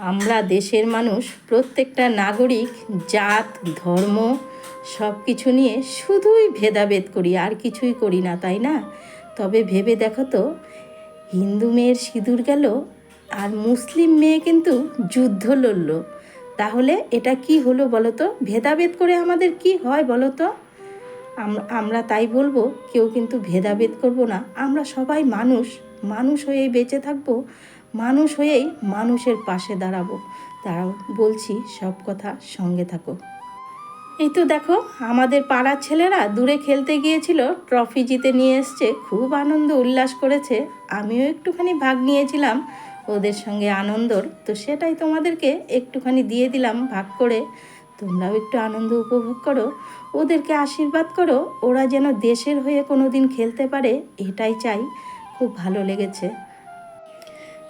আমরা দেশের মানুষ, প্রত্যেকটা নাগরিক, জাত, ধর্ম সব কিছু নিয়ে শুধুই ভেদাভেদ করি, আর কিছুই করি না, তাই না? তবে ভেবে দেখো তো, হিন্দু মেয়ের সিঁদুর গেল আর মুসলিম মেয়ে কিন্তু যুদ্ধ লড়ল। তাহলে এটা কি হলো বলো তো? ভেদাভেদ করে আমাদের কি হয় বলো তো? আম- আমরা তাই বলব, কেউ কিন্তু ভেদাভেদ করব না। আমরা সবাই মানুষ মানুষ হয়ে বেঁচে থাকব মানুষ হয়েই মানুষের পাশে দাঁড়াবো। দাঁড়াও বলছি, সব কথা সঙ্গে থাকো। এই তো দেখো, আমাদের পাড়ার ছেলেরা দূরে খেলতে গিয়েছিল, ট্রফি জিতে নিয়ে এসছে, খুব আনন্দ, উল্লাস করেছে। আমিও একটুখানি ভাগ নিয়েছিলাম, ওদের সঙ্গে আনন্দর। তো সেটাই তোমাদেরকে একটুখানি দিয়ে দিলাম ভাগ করে। তোমরাও একটু আনন্দ উপভোগ করো, ওদেরকে আশীর্বাদ করো, ওরা যেন দেশের হয়ে কোনো দিন খেলতে পারে, এটাই চাই। খুব ভালো লেগেছে।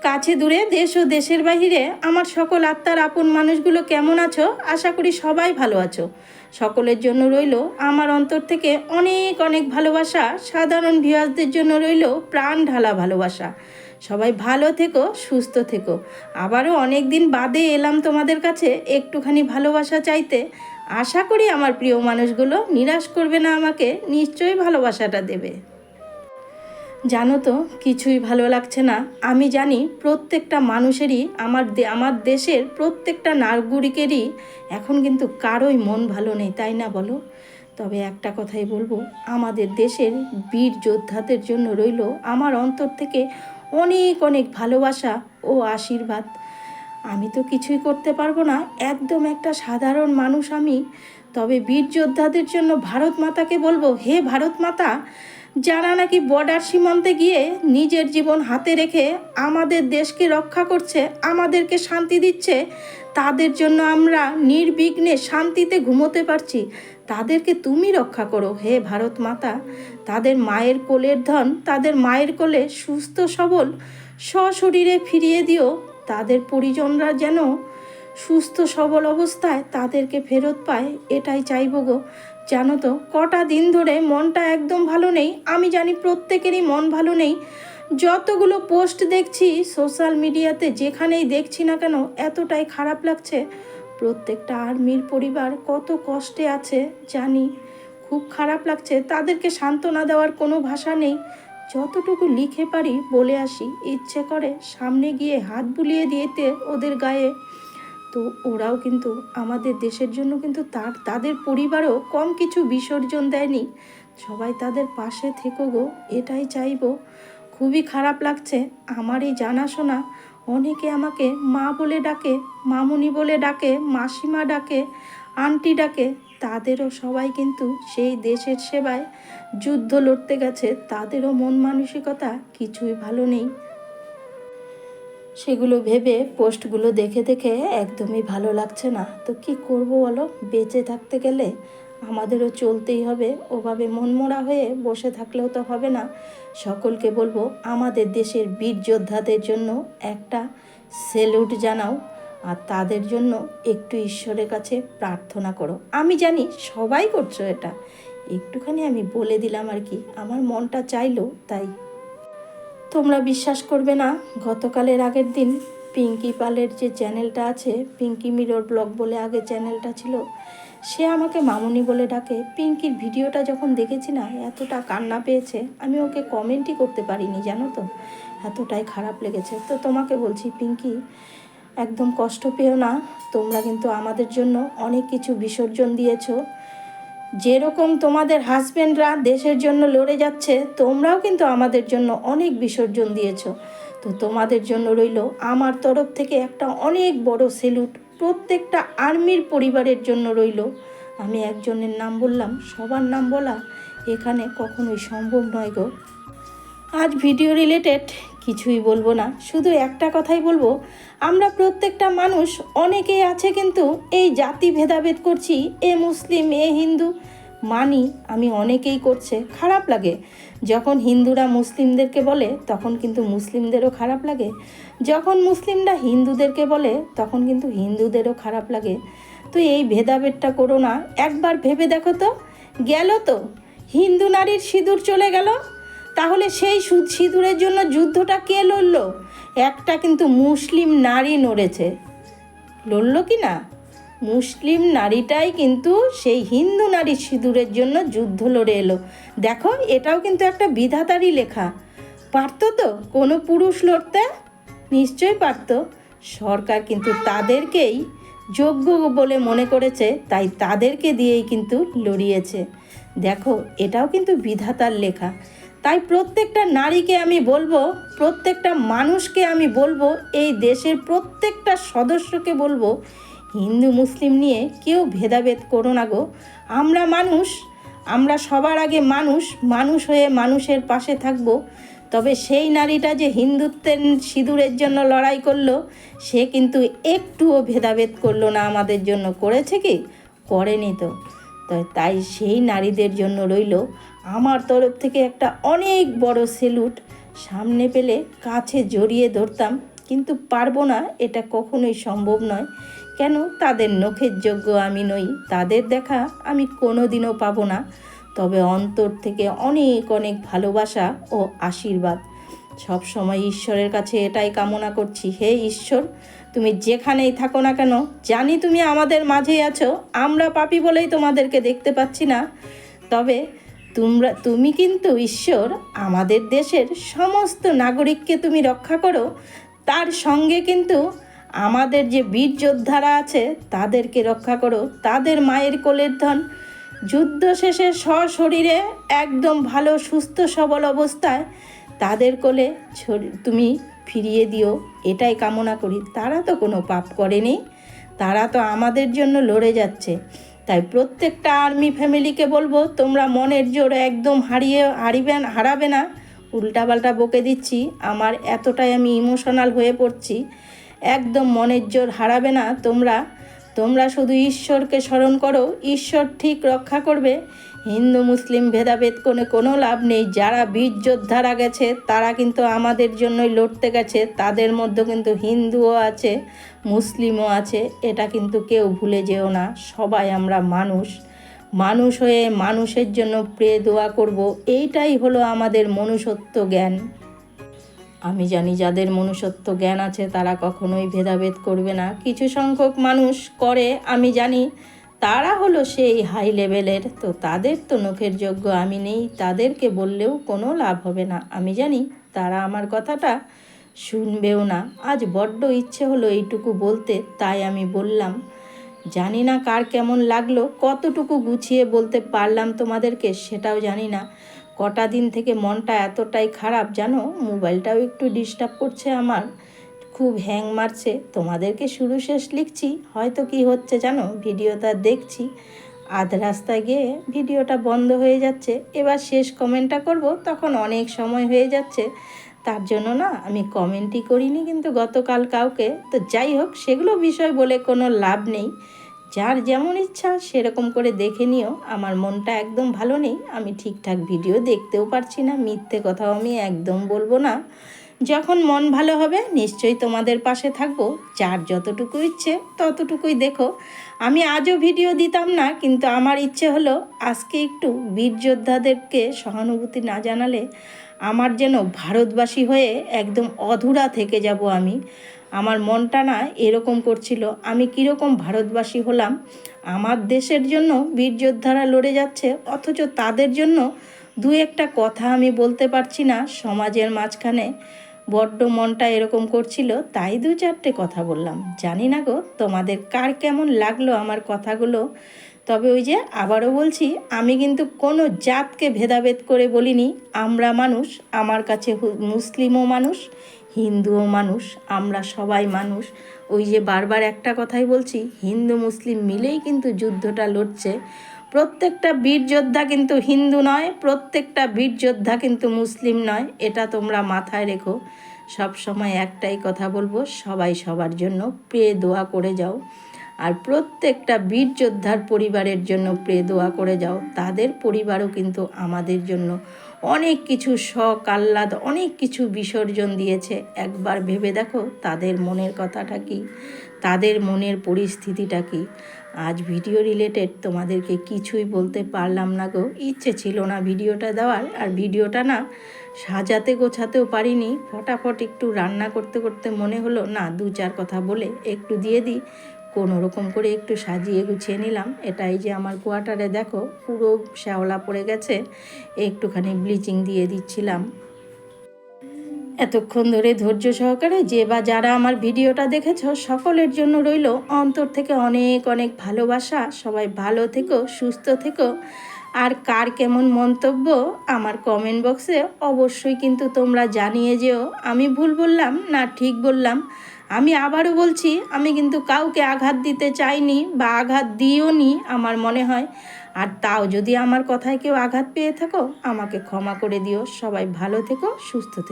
কাছে দূরে দেশ ও দেশের বাহিরে আমার সকল আত্মার আপন মানুষগুলো কেমন আছো? আশা করি সবাই ভালো আছো। সকলের জন্য রইল আমার অন্তর থেকে অনেক অনেক ভালোবাসা। সাধারণ ভিউয়ার্সদের জন্য রইল প্রাণ ঢালা ভালোবাসা। সবাই ভালো থেকো, সুস্থ থেকো। আবারও অনেক দিন বাদে এলাম তোমাদের কাছে একটুখানি ভালোবাসা চাইতে। আশা করি আমার প্রিয় মানুষগুলো নিরাশ করবে না আমাকে, নিশ্চয়ই ভালোবাসাটা দেবে। জানো তো, কিছুই ভালো লাগছে না। আমি জানি প্রত্যেকটা মানুষেরই, আমার আমার দেশের প্রত্যেকটা নাগরিকেরই এখন কিন্তু কারোই মন ভালো নেই, তাই না বলো? তবে একটা কথাই বলব, আমাদের দেশের বীর যোদ্ধাদের জন্য রইল আমার অন্তর থেকে অনেক অনেক ভালোবাসা ও আশীর্বাদ। আমি তো কিছুই করতে পারব না, একদম একটা সাধারণ মানুষ আমি। তবে বীর যোদ্ধাদের জন্য ভারত মাতাকে বলব, হে ভারত মাতা যারা নাকি বর্ডার সীমান্তে গিয়ে নিজের জীবন হাতে রেখে আমাদের দেশকে রক্ষা করছে, আমাদেরকে শান্তি দিচ্ছে, তাদের জন্য আমরা নির্বিঘ্নে শান্তিতে ঘুমোতে পারছি। তাদেরকে তুমি রক্ষা করো, হে ভারত মাতা। তাদের মায়ের কোলের ধন, তাদের মায়ের কোলে সুস্থ সবল সশরীরে ফিরিয়ে দিও। তাদের পরিজনরা যেন সুস্থ সবল অবস্থায় তাদেরকে ফেরত পায়, এটাই চাইব গো। জানো তো, কটা দিন ধরে মনটা একদম ভালো নেই, আমি জানি প্রত্যেকেরই মন ভালো নেই। যতগুলো পোস্ট দেখছি, সোশ্যাল মিডিয়াতে যেখানেই দেখছি না কেন, এতটাই খারাপ লাগছে। প্রত্যেকটা আর্মির পরিবার কত কষ্টে আছে, জানি। খুব খারাপ লাগছে, তাদেরকে সান্ত্বনা দেওয়ার কোনো ভাষা নেই। যতটুকু লিখে পারি, বলে আসি। ইচ্ছে করে সামনে গিয়ে হাত বুলিয়ে দিয়েতে ওদের গায়ে। তো ওরাও কিন্তু আমাদের দেশের জন্য কিন্তু তার, তাদের পরিবারও কম কিছু বিসর্জন দেয়নি। সবাই তাদের পাশে থেকো গো, এটাই চাইব। খুবই খারাপ লাগছে আমার এই জানাশোনা। অনেকে আমাকে মা বলে ডাকে, মামুনি বলে ডাকে, মাসিমা ডাকে, আন্টি ডাকে। তাদেরও সবাই কিন্তু সেই দেশের সেবায় যুদ্ধ লড়তে গেছে। তাদেরও মন মানসিকতা কিছুই ভালো নেই। সেগুলো ভেবে পোস্টগুলো দেখে দেখে একদমই ভালো লাগছে না। তো কি করব বলো? বেঁচে থাকতে গেলে আমাদেরও চলতেই হবে। ওভাবে মনমরা হয়ে বসে থাকলেও তো হবে না। সকলকে বলব, আমাদের দেশের বীর যোদ্ধাদের জন্য একটা সেলুট জানাও আর তাদের জন্য একটু ঈশ্বরের কাছে প্রার্থনা করো। আমি জানি সবাই করছ এটা। একটুখানি আমি বলে দিলাম আর কি। আমার মনটা চাইলো, তাই তোমরা বিশ্বাস করবে না, গতকালের আগের দিন পিঙ্কি পালের যে চ্যানেলটা আছে, পিঙ্কি মিরর ব্লগ বলে আগে চ্যানেলটা ছিল, সে আমাকে মামুনি বলে ডাকে, পিঙ্কির ভিডিওটা যখন দেখেছি না, এতটা কান্না পেয়েছে, আমি ওকে কমেন্টই করতে পারিনি, জানো তো? এতটাই খারাপ লেগেছে। তো তোমাকে বলছি, পিঙ্কি, একদম কষ্ট পেও না, তোমরা কিন্তু আমাদের জন্য অনেক কিছু বিসর্জন দিয়েছ। যেরকম তোমাদের হাজবেন্ডরা দেশের জন্য লড়ে যাচ্ছে, তোমরাও কিন্তু আমাদের জন্য অনেক বিসর্জন দিয়েছ। তো তোমাদের জন্য রইল আমার তরফ থেকে একটা অনেক বড় সেলুট প্রত্যেকটা আর্মির পরিবারের জন্য রইল। আমি একজনের নাম বললাম, সবার নাম বলা এখানে কখনোই সম্ভব নয় গো। আজ ভিডিও রিলেটেড কিছুই বলব না, শুধু একটা কথাই বলব, আমরা প্রত্যেকটা মানুষ অনেকেই আছে কিন্তু এই জাতি ভেদাভেদ করছি, এ মুসলিম, এ হিন্দু, মানি আমি অনেকেই করছে, খারাপ লাগে। যখন হিন্দুরা মুসলিমদেরকে বলে, তখন কিন্তু মুসলিমদেরও খারাপ লাগে। যখন মুসলিমরা হিন্দুদেরকে বলে, তখন কিন্তু হিন্দুদেরও খারাপ লাগে। তো এই ভেদাভেদটা করো না, একবার ভেবে দেখো তো, গেল তো, হিন্দু নারীর সিঁদুর চলে গেল তাহলে সেই সিঁদুরের জন্য যুদ্ধটা কে লড়লো? একটা কিন্তু মুসলিম নারী নড়েছে। লড়ল কি না? মুসলিম নারীটাই কিন্তু সেই হিন্দু নারী সিঁদুরের জন্য যুদ্ধ লড়ে এলো। দেখো, এটাও কিন্তু একটা বিধাতারই লেখা। পারতো তো? কোনো পুরুষ লড়তে? নিশ্চয়ই পারতো। সরকার কিন্তু তাদেরকেই যোগ্য বলে মনে করেছে, তাই তাদেরকে দিয়েই কিন্তু লড়িয়েছে। দেখো, এটাও কিন্তু বিধাতার লেখা। তাই প্রত্যেকটা নারীকে আমি বলব, প্রত্যেকটা মানুষকে আমি বলব, এই দেশের প্রত্যেকটা সদস্যকে বলব, হিন্দু, মুসলিম নিয়ে কেউ ভেদাভেদ করো না গো। আমরা মানুষ, আমরা সবার আগে মানুষ মানুষ হয়ে মানুষের পাশে থাকব। তবে সেই নারীটা যে হিন্দুত্বের সিঁদুরের জন্য লড়াই করল, সে কিন্তু একটুও ভেদাভেদ করল না আমাদের জন্য। করেছে কি? করেনি তো। তাই সেই নারীদের জন্য রইল আমার তরফ থেকে একটা অনেক বড় সেলুট সামনে পেলে কাছে জড়িয়ে ধরতাম, কিন্তু পারব না, এটা কখনোই সম্ভব নয়। কেন? তাদের নখের যোগ্য আমি নই, তাদের দেখা আমি কোনোদিনও পাবো না। তবে অন্তর থেকে অনেক অনেক ভালোবাসা ও আশীর্বাদ। সব সময় ঈশ্বরের কাছে এটাই কামনা করছি, হে ঈশ্বর, তুমি যেখানেই থাকো না কেন, জানি তুমি আমাদের মাঝেই আছো, আমরা পাপি বলেই তোমাদেরকে দেখতে পাচ্ছি না। তবে তোমরা, তুমি কিন্তু ঈশ্বর, আমাদের দেশের সমস্ত নাগরিককে তুমি রক্ষা করো। তার সঙ্গে কিন্তু আমাদের যে বীর যোদ্ধারা আছে, তাদেরকে রক্ষা করো। তাদের মায়ের কোলের ধন যুদ্ধ শেষে সশরীরে একদম ভালো, সুস্থ, সবল অবস্থায় তাদের কোলে তুমি ফিরিয়ে দিও। এটাই কামনা করি। তারা তো কোনো পাপ করেনি। তারা তো আমাদের জন্য লড়ে যাচ্ছে। তাই প্রত্যেকটা আর্মি ফ্যামিলিকে বলব, তোমরা মনের জোর একদম হারিয়ে হারিবে হারাবে না। উল্টাপাল্টা বকে দিচ্ছি, আমার এতটাই আমি ইমোশনাল হয়ে পড়ছি। একদম মনের জোর হারাবে না তোমরা। তোমরা শুধু ঈশ্বরকে স্মরণ করো, ঈশ্বর ঠিক রক্ষা করবে। হিন্দু, মুসলিম ভেদাভেদ কোনো কোনো লাভ নেই। যারা বীর যোদ্ধারা গেছে, তারা কিন্তু আমাদের জন্যই লড়তে গেছে। তাদের মধ্যে কিন্তু হিন্দুও আছে, মুসলিমও আছে। এটা কিন্তু কেউ ভুলে যেও না। সবাই আমরা মানুষ। মানুষ হয়ে মানুষের জন্য প্রে দোয়া করব। এইটাই হলো আমাদের মনুষ্যত্ব জ্ঞান। আমি জানি যাদের মনুষ্যত্ব জ্ঞান আছে, তারা কখনোই ভেদাভেদ করবে না। কিছু সংখ্যক মানুষ করে, আমি জানি। তারা হলো সেই হাই লেভেলের তো তাদের তো নখের যোগ্য আমি নেই, তাদেরকে বললেও কোনো লাভ হবে না। আমি জানি তারা আমার কথাটা শুনবেও না। আজ বড্ড ইচ্ছে হলো এইটুকু বলতে, তাই আমি বললাম, জানি না কার কেমন লাগল, কতটুকু গুছিয়ে বলতে পারলাম তোমাদেরকে, সেটাও জানি না। কটা দিন থেকে মনটা এতটাই খারাপ জানো? মোবাইলটাও একটু ডিস্টার্ব করছে আমার। খুব হ্যাং মারছে। তোমাদেরকে শুরু শেষ লিখছি। হয়তো কি হচ্ছে জানো? ভিডিওটা দেখছি। আধ রাস্তায় গিয়ে ভিডিওটা বন্ধ হয়ে যাচ্ছে। এবার শেষ কমেন্টটা করব। তখন অনেক সময় হয়ে যাচ্ছে। তার জন্য না, আমি কমেন্টই করিনি কিন্তু গতকাল কাউকে। তো যাই হোক, সেগুলো বিষয় বলে কোনো লাভ নেই। যার যেমন ইচ্ছা সেরকম করে দেখে নিও। আমার মনটা একদম ভালো নেই, আমি ঠিকঠাক ভিডিও দেখতেও পারছি না, মিথ্যে কথাও আমি একদম বলব না। যখন মন ভালো হবে, নিশ্চয়ই তোমাদের পাশে থাকব। যার যতটুকু ইচ্ছে, ততটুকুই দেখো। আমি আজও ভিডিও দিতাম না, কিন্তু আমার ইচ্ছে হলো আজকে একটু বীর যোদ্ধাদেরকে সহানুভূতি না জানালে আমার যেন ভারতবাসী হয়ে একদম অধুরা থেকে যাব আমি। আমার মনটা না এরকম করছিল। আমি কীরকম ভারতবাসী হলাম? আমার দেশের জন্য বীর যোদ্ধারা লড়ে যাচ্ছে, অথচ তাদের জন্য দু একটা কথা আমি বলতে পারছি না সমাজের মাঝখানে। বড্ড মনটা এরকম করছিল, তাই দু চারটে কথা বললাম। জানি না গো, তোমাদের কার কেমন লাগল আমার কথাগুলো? তবে ওই যে আবারও বলছি, আমি কিন্তু কোনো জাতকে ভেদাভেদ করে বলিনি। আমরা মানুষ, আমার কাছে মুসলিমও মানুষ। হিন্দুও মানুষ, আমরা সবাই মানুষ। ওই যে বারবার একটা কথাই বলছি, হিন্দু মুসলিম মিলেই কিন্তু যুদ্ধটা লড়ছে। প্রত্যেকটা বীর যোদ্ধা কিন্তু হিন্দু নয়, প্রত্যেকটা বীর যোদ্ধা কিন্তু মুসলিম নয়, এটা তোমরা মাথায় রেখো। সব সময় একটাই কথা বলব, সবাই সবার জন্য প্রে দোয়া করে যাও। আর প্রত্যেকটা বীর যোদ্ধার পরিবারের জন্য প্রে দোয়া করে যাও। তাদের পরিবারও কিন্তু আমাদের জন্য অনেক কিছু শখ, আহ্লাদ, অনেক কিছু বিসর্জন দিয়েছে। একবার ভেবে দেখো তাদের মনের কথাটা কি? তাদের মনের পরিস্থিতিটা কি? আজ ভিডিও রিলেটেড তোমাদেরকে কিছুই বলতে পারলাম না গো। ইচ্ছে ছিল না ভিডিওটা দেওয়ার, আর ভিডিওটা না সাজাতে গোছাতেও পারিনি। ফটাফট একটু রান্না করতে করতে মনে হলো, না দু চার কথা বলে একটু দিয়ে দিই। কোনো রকম করে একটু সাজিয়ে গুছিয়ে নিলাম। এটাই যে আমার কোয়ার্টারে দেখো পুরো শ্যাওলা পড়ে গেছে, একটুখানি ব্লিচিং দিয়ে দিচ্ছিলাম। এতক্ষণ ধরে ধৈর্য সহকারে যে বা যারা আমার ভিডিওটা দেখেছ, সকলের জন্য রইল অন্তর থেকে অনেক অনেক ভালোবাসা। সবাই ভালো থেকো, সুস্থ থেকো। আর কার কেমন মন্তব্য আমার কমেন্ট বক্সে অবশ্যই কিন্তু তোমরা জানিয়ে যেও। আমি ভুল বললাম না ঠিক বললাম? আমি আবারও বলছি, আমি কিন্তু কাউকে আঘাত দিতে চাইনি বা আঘাত দিও নি আমার মনে হয়। আর তাও যদি আমার কথায় কেউ আঘাত পেয়ে থাকো, আমাকে ক্ষমা করে দিও। সবাই ভালো থেকো, সুস্থ থেকো।